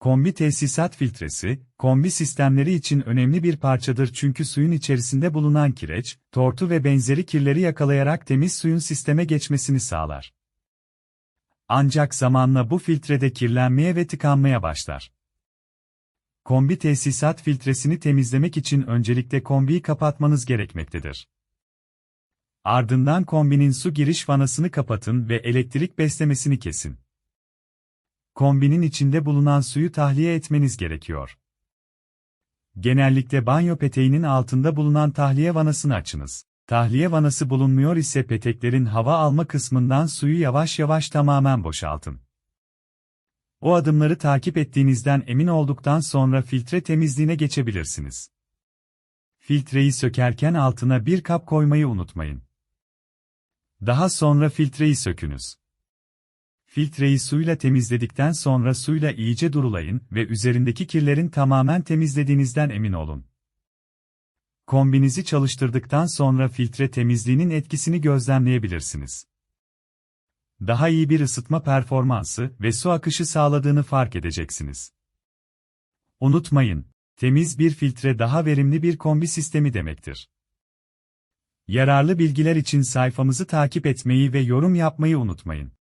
Kombi tesisat filtresi, kombi sistemleri için önemli bir parçadır çünkü suyun içerisinde bulunan kireç, tortu ve benzeri kirleri yakalayarak temiz suyun sisteme geçmesini sağlar. Ancak zamanla bu filtrede kirlenmeye ve tıkanmaya başlar. Kombi tesisat filtresini temizlemek için öncelikle kombiyi kapatmanız gerekmektedir. Ardından kombinin su giriş vanasını kapatın ve elektrik beslemesini kesin. Kombinin içinde bulunan suyu tahliye etmeniz gerekiyor. Genellikle banyo peteğinin altında bulunan tahliye vanasını açınız. Tahliye vanası bulunmuyor ise peteklerin hava alma kısmından suyu yavaş yavaş tamamen boşaltın. O adımları takip ettiğinizden emin olduktan sonra filtre temizliğine geçebilirsiniz. Filtreyi sökerken altına bir kap koymayı unutmayın. Daha sonra filtreyi sökünüz. Filtreyi suyla temizledikten sonra suyla iyice durulayın ve üzerindeki kirlerin tamamen temizlediğinizden emin olun. Kombinizi çalıştırdıktan sonra filtre temizliğinin etkisini gözlemleyebilirsiniz. Daha iyi bir ısıtma performansı ve su akışı sağladığını fark edeceksiniz. Unutmayın, temiz bir filtre daha verimli bir kombi sistemi demektir. Yararlı bilgiler için sayfamızı takip etmeyi ve yorum yapmayı unutmayın.